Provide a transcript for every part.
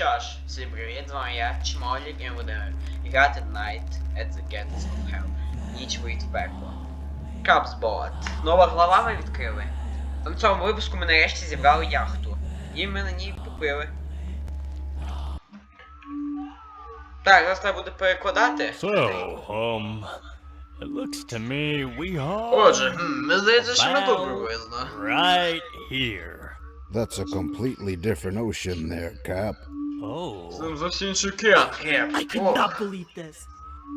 що ж, всім привіт, з вами я, Чмолік, і ми будемо грати Night at the Gates of Hell. Ніч вийти в пекло. Капсбот. Нова глава ми відкрили. На цьому випуску ми нарешті зібрали яхту. І ми на ній купили. Так, зараз треба буде перекладати. So, um, it looks to me we are Отже, хм, мені здається, що ми тут Wow. right here. That's a completely different ocean there, Cap. Oh, Це зовсім інший океан. Креп. I could Ох. not believe this.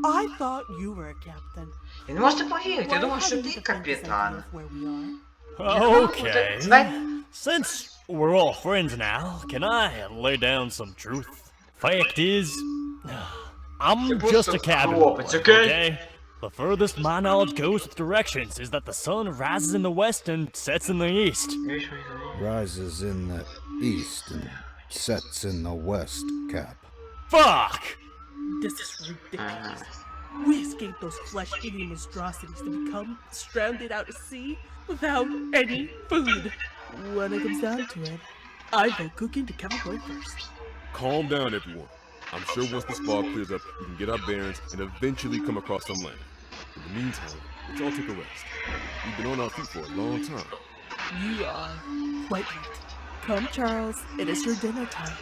I thought you were a captain. І не можете повірити, я Why думав, що haven't ти you defended капітан. us where we are? okay. Давай. Since we're all friends now, can I lay down some truth? Fact is, I'm You're just a supposed to cabin grow up, boy, it's okay? okay? The furthest my knowledge goes with directions is that the sun rises in the west and sets in the east. Rises in the east and sets in the west, Cap. Fuck! This is ridiculous. Ah. We escaped those flesh-eating monstrosities to become stranded out at sea without any food. When it comes down to it, I vote cooking to Kevin Boy first. Calm down, everyone. I'm sure once this fog clears up, we can get our bearings and eventually come across some land. In the meantime, let's all take a rest. We've been on our feet for a long time. You are quite right. Come, Charles. It is your dinner time.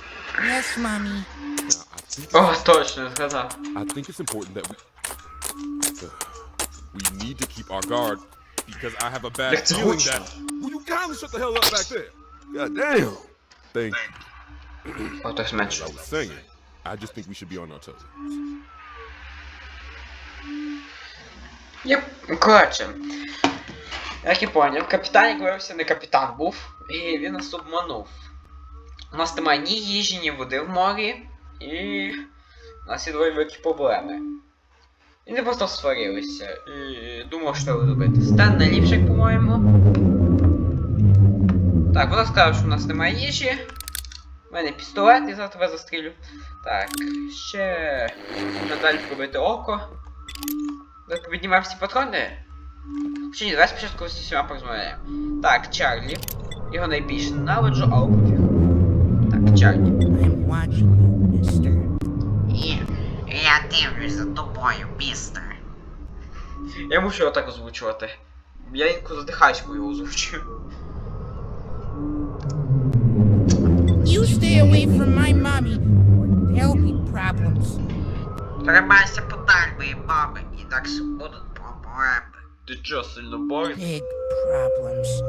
Yes, mommy. Now, I think, О, точно, згадав. I think it's important that we... we need to keep our guard because I have a bad Let's feeling go. that... Will you kindly shut the hell up back there? God damn. Thank you. О, хтось As I менше. was saying, I just think we should be on our toes. Єп, коротше. Як я поняв, капітан, як виявився, не капітан був, І він нас обманув. У нас немає ні їжі, ні води в морі, і у нас є двоє великі проблеми. І не просто сварилися. І думав, що робити. Стан найліпший, по-моєму. Так, вона сказала, що у нас немає їжі. У мене пістолет, я зараз тебе застрілю. Так, ще надалі пробити око. Піднімав всі патрони. Чи ні, давай спочатку з усіма порозмовляємо. Так, Чарлі. Його найбільше ненавиджу, але пофіг. Так, Чарлі. Я дивлюсь за тобою, містер. Я мушу його так озвучувати. Я інколи задихаюсь, коли його озвучую. You stay away from my mommy, or there'll be problems. Тримайся подаль моєї мами, інакше будуть проблеми. Ти чо, сильно боїш? Big problems.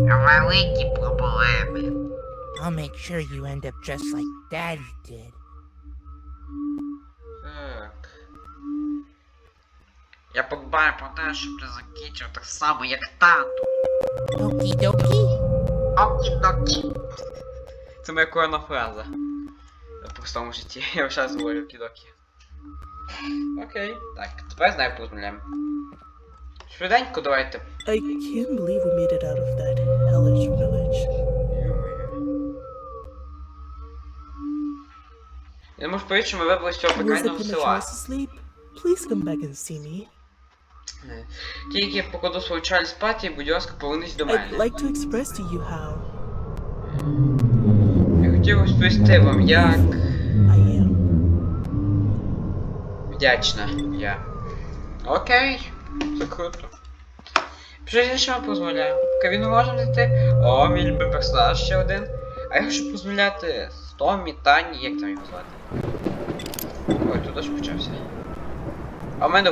Великі проблеми. I'll make sure you end up just like Daddy did. Так. Я подбаю про те, щоб ти закінчив так само, як тату. Okie dokie. Окі-докі. Це моя коронна фраза. В простому житті. Я вважаю говорю кідокі. Окей. Так, тепер знаю порозмовляємо. Швиденько давайте. I can't believe we made it out of that hellish village. Я можу повірити, що ми вибрали з цього Was пекельного села. Please come back and see me. Е, Тільки я покладу свою чаль спати, будь ласка, повернись до I'd like to express to you how Я хотів розповісти вам, як I am. вдячна я. Окей, це круто. Пішли з іншими порозмовляємо. Поки він знайти. О, мій любий персонаж ще один. А я хочу порозмовляти з Томі, Тані, як там його звати? Ой, тут дощ почався. А в мене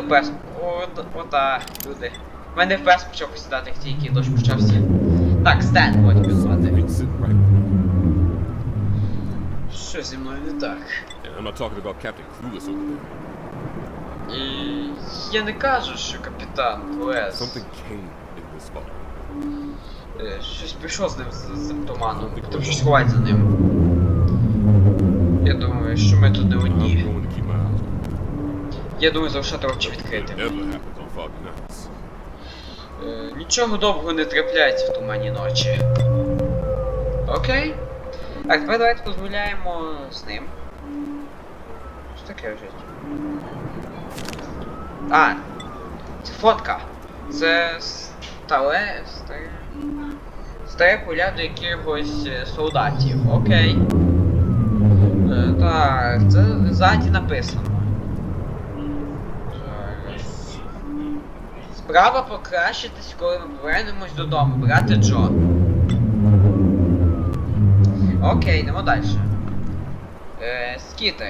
д- ота, люди. В мене вперс почав посідати, як тільки дощ почався. Так, Стен, от його звати. Що зі мною не так? I'm not talking about Captain Clueless. І я не кажу, що капітан. Е, Щось пішло з ним з, з туманом, тому що сховать за ним. Я думаю, що ми тут не одні. Я думаю, залишати очі відкритими. Е, Нічого доброго не трапляється в тумані ночі. Окей. Так, тепер давайте дозволяємо з ним. Що таке лежить? А, це фотка. Це старе. старе. Старе поля до якихось е, солдатів. Окей. Е, Так, це ззаді написано. Справа покращитись, коли ми повернемось додому. Брати Джо. Окей, йдемо далі. Е, скітер.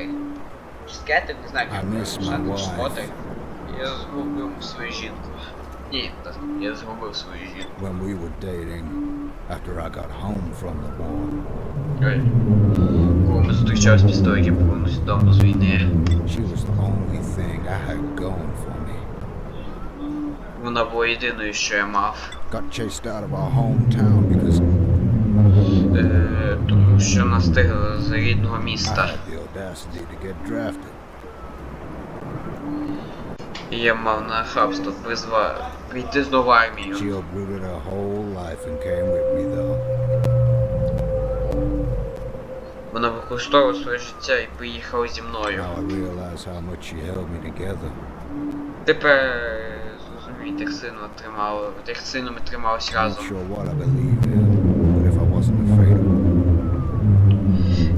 Чи скетер, не знаю, як wife. шмотер. Я згубив свою жінку. Ні, так, я згубив свою жінку. When we were dating, after I got home from the war, Ой. Коли ми зустрічались після того, як я повернувся додому з війни. she was the only thing I had going for me. Вона була єдиною, що я мав. Got chased out of our hometown because Е, тому що нас стигли з рідного I міста. had the audacity to get drafted. Я мав нахабство призва... прийти знову армію. She uprooted her whole life and came with me, though. Вона використовувала своє життя і поїхала зі мною. Now I realize how much she held me together. Тепер е, зрозумію, як сильно тримало, як сильно ми трималися разом. sure what I believe in, but if I wasn't afraid of her,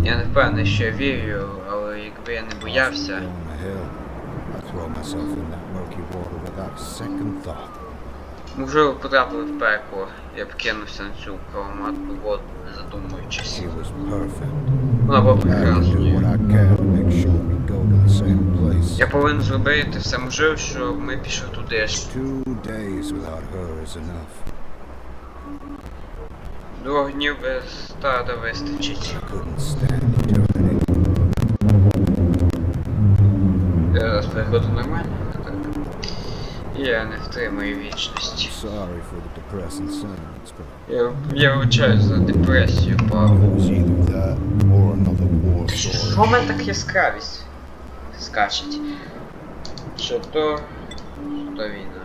Я не впевнений, що я вірю, але якби я не боявся. Throw myself in that murky water without a second thought. Можливо, потрапили в пекло. Я б кинувся на цю каламатну воду, не задумуючись. She was perfect. Вона була прекрасною. Я повинен зробити все можливе, щоб ми пішли туди ж. Two days without her is enough. Двох днів без стада вистачить. I couldn't stand the journey. Переходу нормально. Так. Я не втримую вічності. Я, я вибачаю за депресію, Павло. Що в мене так яскравість скачить? Що то... Що то війна.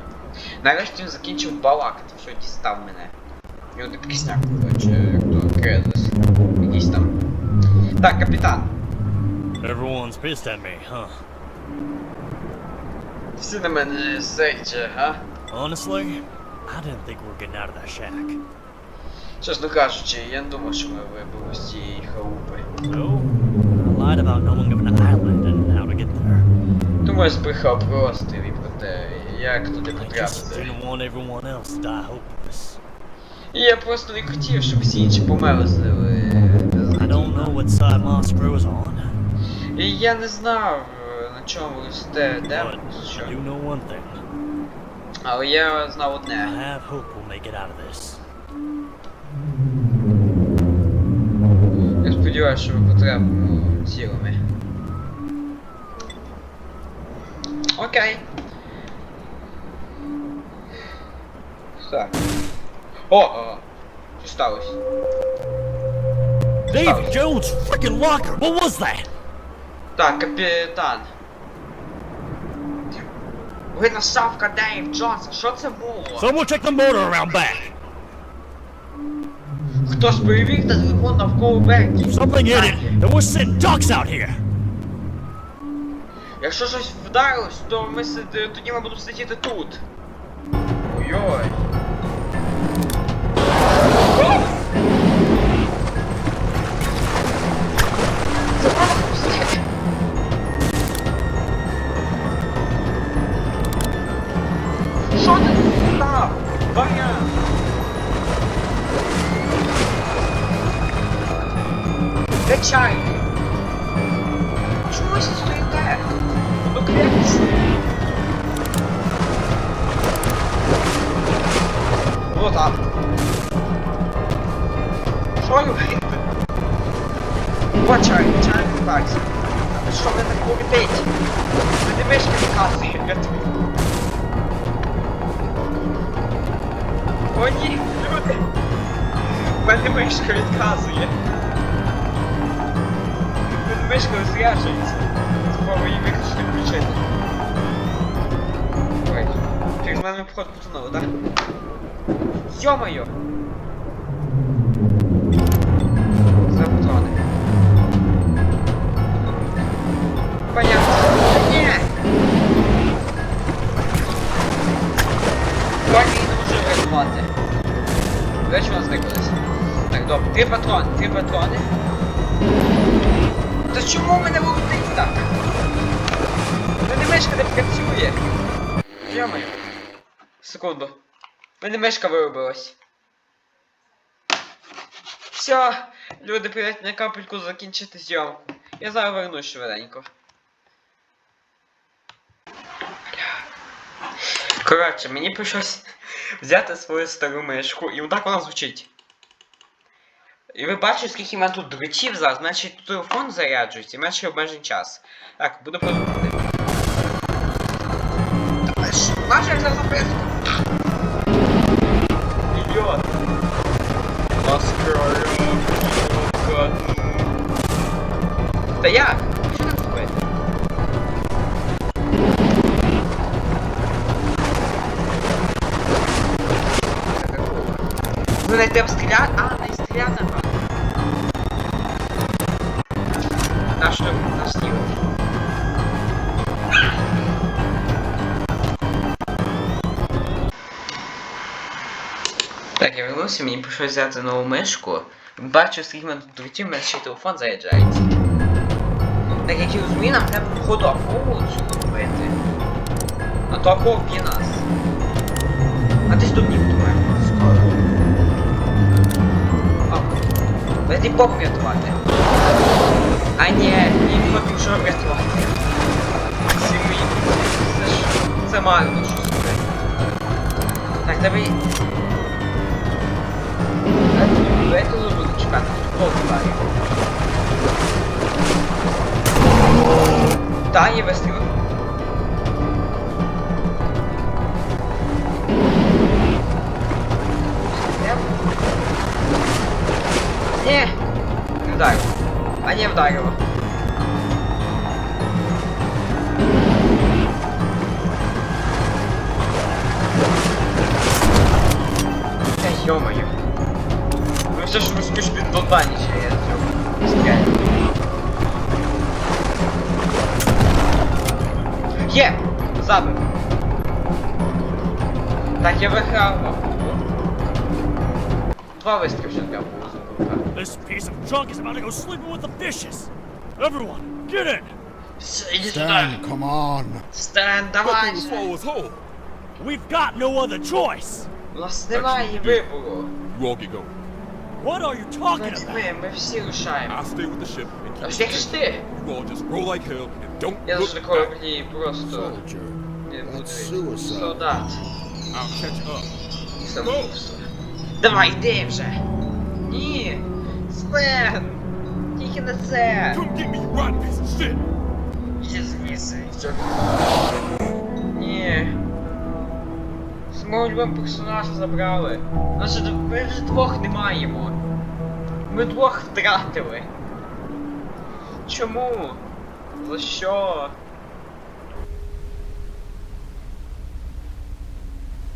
Нарешті він закінчив балакати, що дістав мене. І от пісняк, коротше, як то Крезис. Якийсь там. Так, капітан. Everyone's pissed at me, huh? Всі на мене сердя, га? Honestly, I didn't think we were getting out of that shack. Чесно кажучи, я не думав, що ми вибили з цієї халупи. No, I lied about knowing of an island and how to get there. Я збрехав про острів і про те, як туди I just потрапити. didn't want everyone else to die hopeless. І я просто не хотів, щоб всі інші померзли без I don't know what side Moss grows on, І я не знав, е, на чому росте but демон, що. I do know one thing. Але я знав I одне. have hope we'll make it out of this. Я сподіваюся, що ми потрапимо цілими. Окей. Так. О! о, Що сталося? David Jones' freaking locker! What was that? Так, капітан. Видно, Савка Дейв Джонса, що це було? Someone check the motor around back! Хтось перевів та двигун навколо берегів. Something hit it, There was sitting ducks out here! Якщо щось вдарилось, то ми сиди... тоді ми будемо сидіти тут. Ой-ой. Вот так. Що робите? Вот чай, чай баксі. Що ви так летить? Ви не мишки тобі. О ні, люди! Мене мишка відказує. Він мишка розряджується. Спробуй її виключити включити. Мене вход потонуло, так? Йо-моє! За патрони. Понятно. Та ні! Тільки не можу врятувати. Речі, у нас зниклися. Так, добре. Три патрони, три патрони. Та чому мене летить так? Мене мишка не працює. Йомаю. Секунду. Мене мишка виробилась. Все, люди прийдуть на капельку закінчити зйомку. Я зараз вернусь швиденько. Коротше, мені прийшлось взяти свою стару мишку, і отак вона звучить. І ви бачите, скільки в мене тут дротів зараз, значить телефон заряджується, і менше обмежений час. Так, буду продовжувати. Як зараз записку? Та як? Що нам зробити? Ну не треба стріляти. А, не стріляти треба. На що? На снігу. Так, я вернувся, мені прийшлось взяти нову мишку. Бачу, скільки мене тут дротів, в мене ще телефон заряджається. Так, як я розумію, нам треба походу акулу цю робити. А то акула вб'є нас. А десь тут ніхто має скоро. О, Давайте Бог врятувати. А ні, ні, хочу що врятувати. Сім'ї. Це ж... Це марно щось робити. Так, давай... Давайте тут буду чекати, тут Бог вдарить. Так, є вистріл. Ні, не вдарило. А не вдарило. Та ё-моё. Ну все ж розкуш від доданіше я цього. Стріляю. Є! Забив. Так, я виграв. Два вистріли вже треба було зробити. This piece of junk is about to go sleeping with the fishes. Everyone, get in. Все, іди сюди. Stan, come on. Стен, Thought давай. they would swallow us whole. We've got no other choice. У нас немає вибору. You all get going. What are you talking Ми, about? ми всі рушаємо. I'll stay with the ship and А keep ж як ж ти? You all just roll like hell and don't Я look ж на back. кораблі просто Soldier. не That's буду. suicide. Солдат. I'll catch up. Самогубство. Давай, йди вже. Ні. Стен. Тільки не це. Come get me, you rotten piece of shit! Іди звідси. Що? Ні. Свого любого персонажа забрали. Нас ми вже двох не маємо. Ми двох втратили. Чому? За що?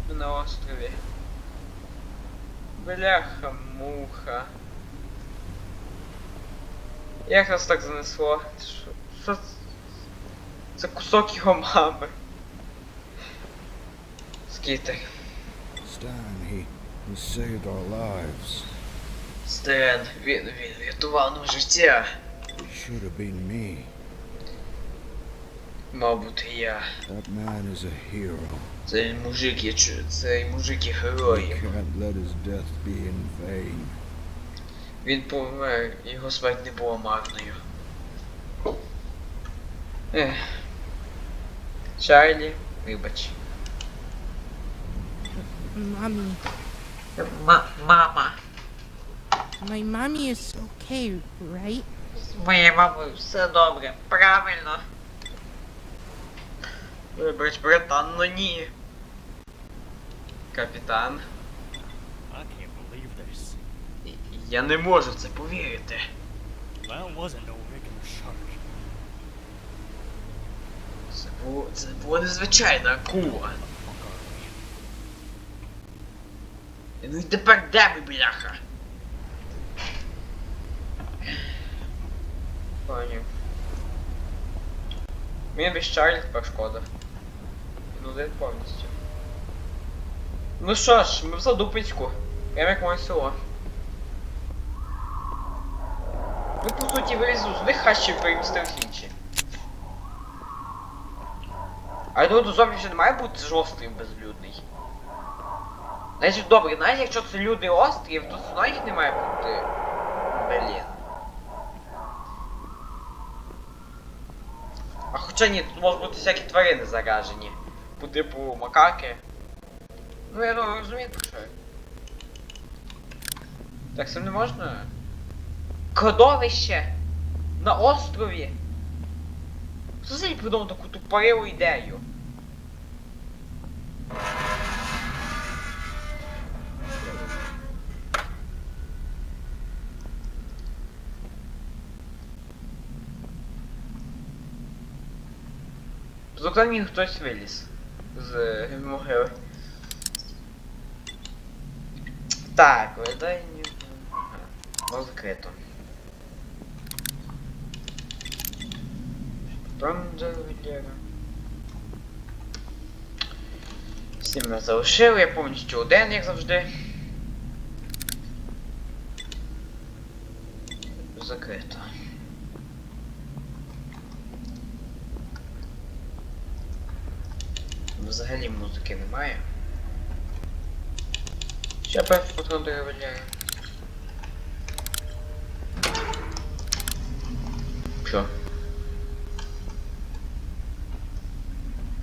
Ми на острові. Бляха муха. Як нас так занесло? Що це? Це кусок його мами. Скітер. Stan, he, he saved our lives. Стен, він, він рятував нам життя. It should have been me. Мабуть, я. That man is a hero. Цей мужик є чу- цей мужик є We героєм. can't let his death be in vain. Він помер, його смерть не була марною. Ех. Чарлі, вибач. Mommy. Ма- мама. My mommy is okay, right? З моєю все добре. Правильно. Вибач, братан, ну ні. Капітан. I can't believe this. і- Я не можу в це повірити. That wasn't no regular shark. Це було, це була незвичайна акула. We? Ну тепер де бляха? Поняв. Мені без Чарлі тепер шкода. Ну один повністю. Ну що ж, ми в задупицьку. Прямо як моє село. Ми по суті вилізли з одних хащів перемістились в інші. А я думаю, до зомбі вже не має бути безлюдний. Значить, добре, навіть якщо це людний острів, то все їх не має бути. Блін. А хоча ні, тут можуть бути всякі тварини заражені. По типу макаки. Ну я думаю, розумієте, що. Так це не можна. Кладовище! На острові! Хто взагалі придумав таку тупорилу ідею? З окна мені хтось виліз. З могили. Так, видай ні. Ага. закрито. Де Валера. Всі мене залишили, я повністю один, як завжди. Закрито. Взагалі музики немає. Ще перший патрон дерев'яний. Що?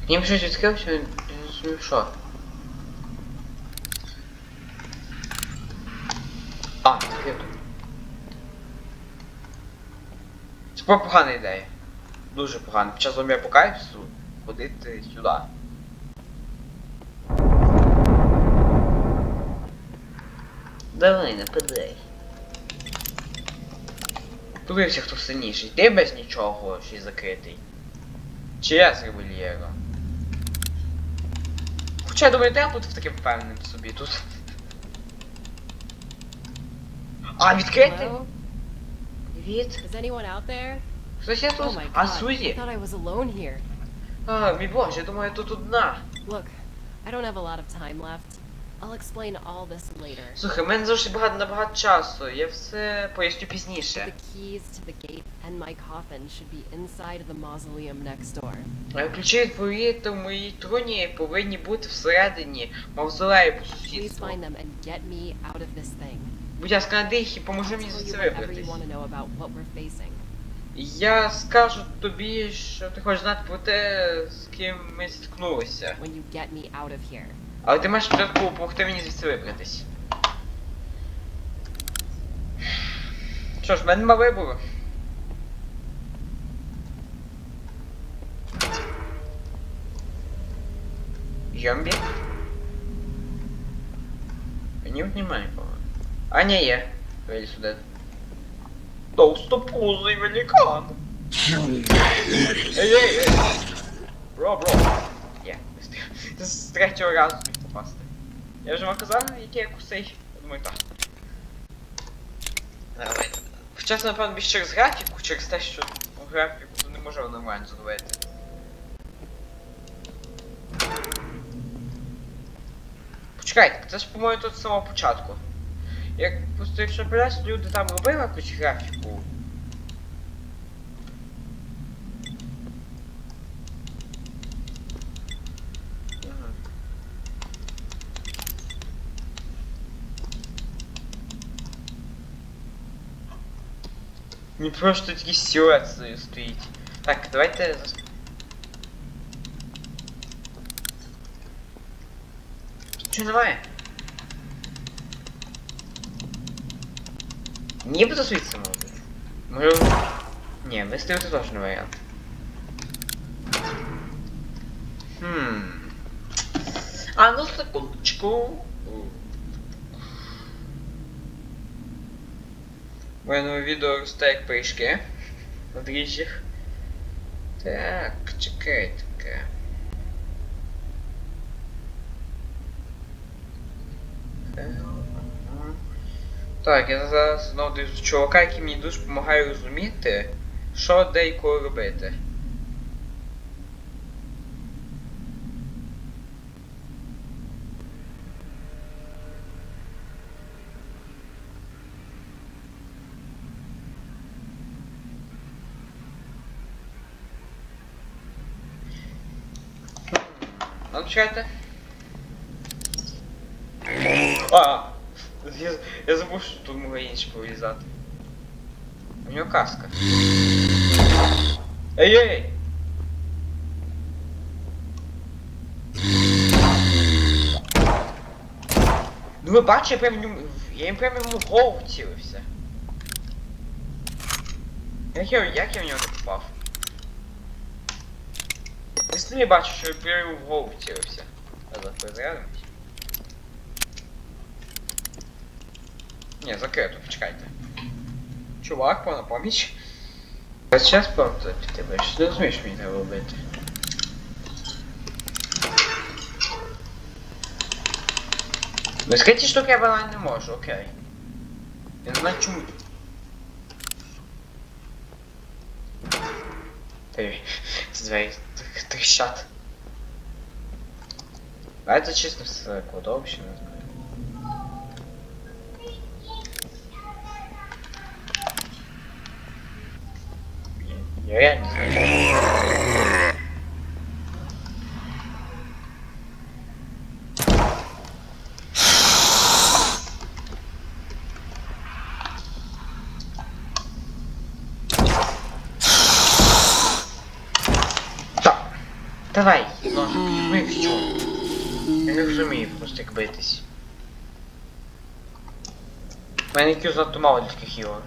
Нім щось відкрився, він не розумів що. А, відкрито. Це погана ідея. Дуже погана. Під час зомбі апокаліпсису ходити сюди. Давай, нападай. Подивився, хто сильніший. Ти без нічого ще й закритий. Чи я з револьєром? Хоча я думаю, треба бути таким впевненим собі тут. А, відкритий? There? Хтось є Oh тут? А, god. I Сузі? А, мій боже, я думаю, я тут одна. Look, I don't have a lot of time left. I'll explain all this later. Слухай, в мене завжди багато набагато часу, я все поясню пізніше. The keys to the gate and my coffin should be inside the mausoleum next door. А Ключі від повітря в моїй труні повинні бути всередині мавзолею по Please сусідству. find them and get me out of this thing. Будь ласка, надий їх і поможи мені Tell you звідси whatever you вибратись. want to know about what we're facing. Я скажу тобі, що ти хочеш знати про те, з ким ми зіткнулися. When you get me out of here. Але ти маєш спочатку допомогти мені звідси вибратись. Що ж, в мене нема вибору. Йомбі? Ні, немає нікого. А, ні, є. Вийди сюди. Товстопузий великан. Ей, ей, ей. Бро, бро. Вистиг. З третього разу зміг попасти. Я вже вам казав, який я. Я думаю, так. Давай. Хоча це, напевно, більше через графіку, через те, що у графіку то не можу нормально зробити. Почекайте, це ж, по-моєму, тут з самого початку. Як просто якщо придеться, люди там робили якусь графіку. Не просто такий силует стої- стоїть. Так, давайте. зас- Чого немає? Нібито звідси може бути. Може. Ні, виставити теж не варіант. Хм. А ну секундочку. Моє нове відео як пиріжки. На дріжджах. Так, чекайте. Так, я зараз знову дивлюсь чувака, який мені дуже допомагає розуміти, що де і коли робити. Ну чекайте. А! Я, я забув, що тут інші пов'язати. У нього каска. Ей-ей! Ну ви бачите, я прям. Я їм прямо йому в голову цілився. Як я, як я в нього не попав? Самі бачу, що я прямо йому в голову цілився. Зараз. Ні, закрито, почекайте. Чувак, пана поміч. Весь час правда я ж не розумію, мені треба робити. Без ці штуки я банально не можу, окей. Я не знаю чому. Ей, ці двері тр- А это чисто все кладовище, не знаю. Я реально не знаю. Так. Давай, ножик, ну і що? Я не розумію просто як битись. У мене кю занадто мало для таких ігор.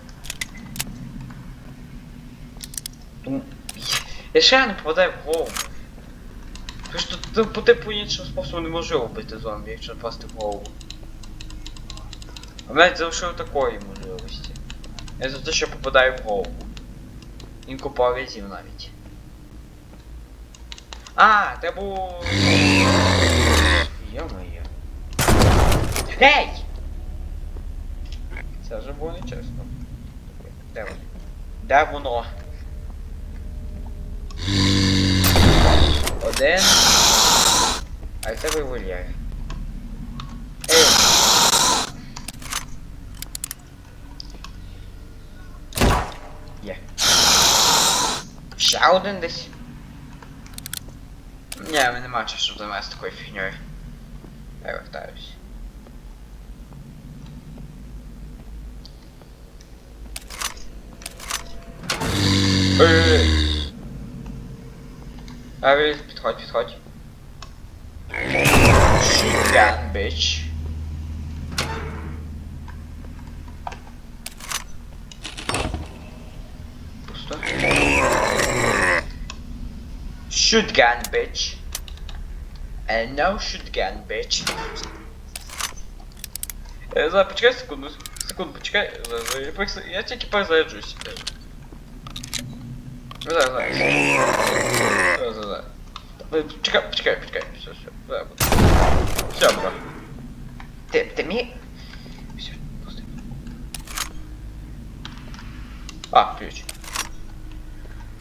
Я ще не попадаю в голову. Просто ти- по типу іншого способу неможливо бити зомбі, якщо напасти в голову. А навіть залишив такої можливості. Я за те, що попадаю в голову. Інку разів навіть. А, треба було... Йо-моє. Гей! Це вже було нечесно. Де воно? Де воно? Один. А це! Є. Ще один десь. Ні, мене нема часу займатися такою фігньою. Я вертаюсь. Ей! Авель, підходь, підходь. Shotgun, bitch. Пусто. Shotgun, bitch. And no shotgun, bitch. Е, Зараз, почекай секунду. Секунду, почекай. Я тільки перезаряджусь. Зараз, зараз. Зараз, зараз, зараз. Е, Почекай, почекай, почекай. Все, все. Буду. Все, бро. Ти, ти мій? Все, пусти. А, ключ.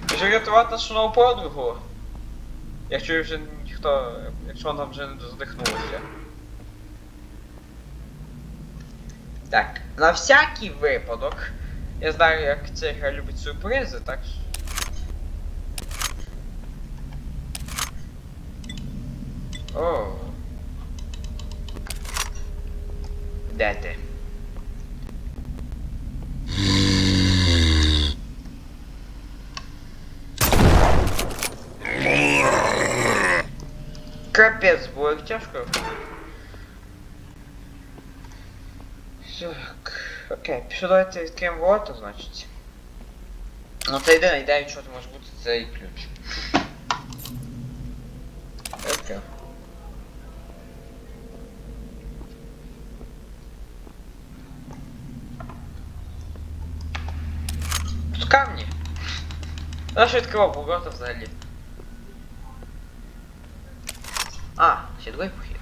Якщо рятувати нашу нову подругу. Якщо вже ніхто. Якщо вона вже не задихнулася. Так, на всякий випадок. Я знаю, як ця гра любить сюрпризи, так що. О. Де ти? Капець, було як тяжко. Так, окей, пішли давайте відкриємо ворота, значить. Ну це єдина ідея, що це може бути цей ключ. Окей. Тут камні. Я що відкривав ворота взагалі. Ще другий похід.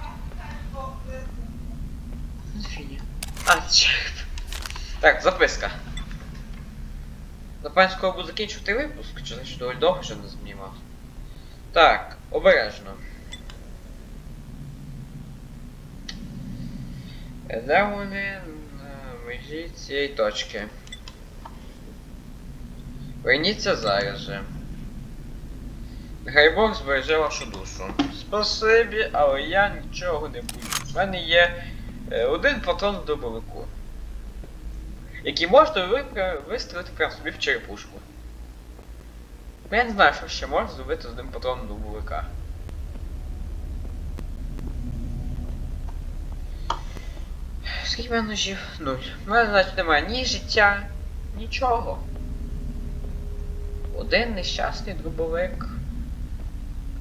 А, черт. Так, записка. Напевно, скоро буду закінчувати випуск, чи значить доволі довго вже не знімав. Так, обережно. Де вони на межі цієї точки? Верніться зараз же. Хай Бог збереже вашу душу. Спасибі, але я нічого не боюсь. У мене є е, один патрон в дробовику. Який можна ви- вистрілити прямо собі в черепушку. Ну, Я не знаю, що ще можна зробити з одним патроном дробовика. Скільки мене ножів? Нуль. У мене, значить, немає ні життя, нічого. Один нещасний дробовик.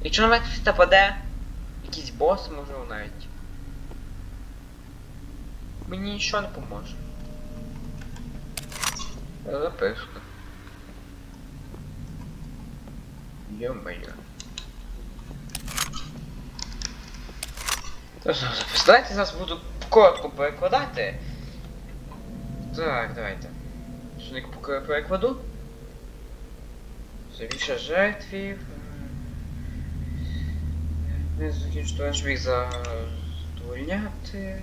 Якщо на мене хтось нападе, якийсь бос можливо навіть. Мені нічого не поможе. Записка. Ё-моё. Давайте зараз буду коротко перекладати. Так, давайте. Що поки перекладу? Більше жертвів. Не закінчити ваш вік задовольняти.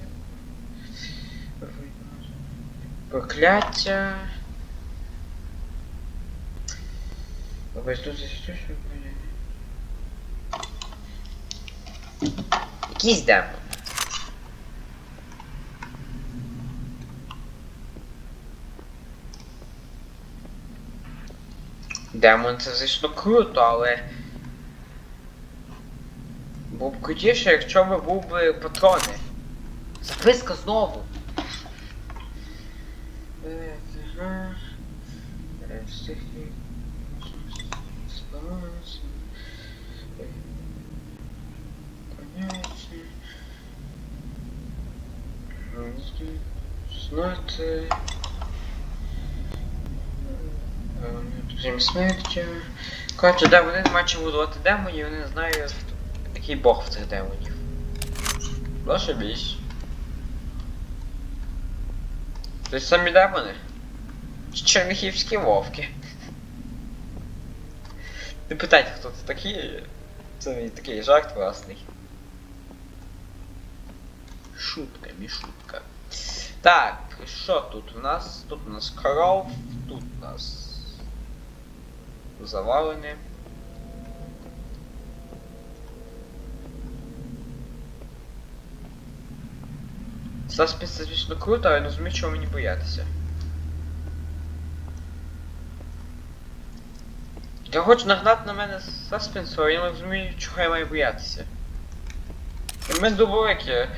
Прокляття. Ось тут що Якийсь демон. Демон це звісно круто, але. Було б крутіше, якщо б був би патрони. Записка знову. Е. Е. Е. Знати. Режим смерті. Коротше, да, вони бачили будувати демонів, вони знають, який бог в цих демонів. Зашибісь. Це ж самі демони? Чи черніхівські вовки? Не питайте, хто це такі. Це мій такий жарт власний. Шутка, мішутка. Так, що тут у нас? Тут у нас коров, тут у нас завалені. Саспенс це звісно круто, але не розумію, чого мені боятися. Я хочу нагнати на мене саспенсу, але я не розумію, чого я маю боятися. Ми дубовики.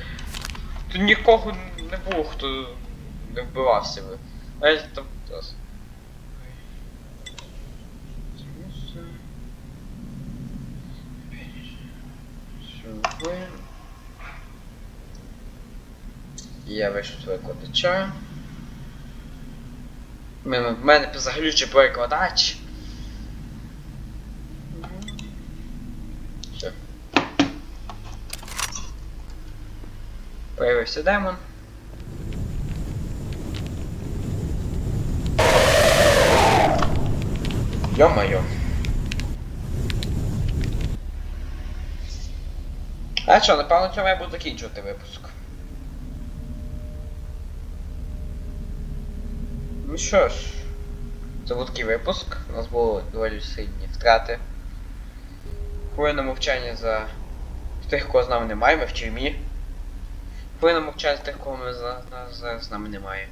Тут нікого не було, хто не вбивався би. А я там зараз. Сюди. Я вийшов з перекладача. В мене, мене заглючий перекладач. Все. Появився демон. Ё-моё. А що, напевно, цьому я буду закінчувати випуск. Ну що ж, це був такий випуск. У нас було доволі сильні втрати. Хвилина мовчання за тих, кого з нами немає, ми в тюрмі. Хвилина мовчання за тих, кого ми за... за- зараз з нами немає.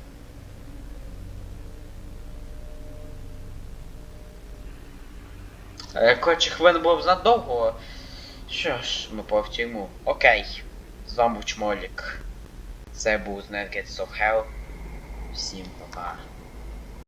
Е, Коротше, хвилина було б задовго. Що ж, ми по в тюрму. Окей. З вами був Чмолік. Це був Gates of Hell. Всім па-па.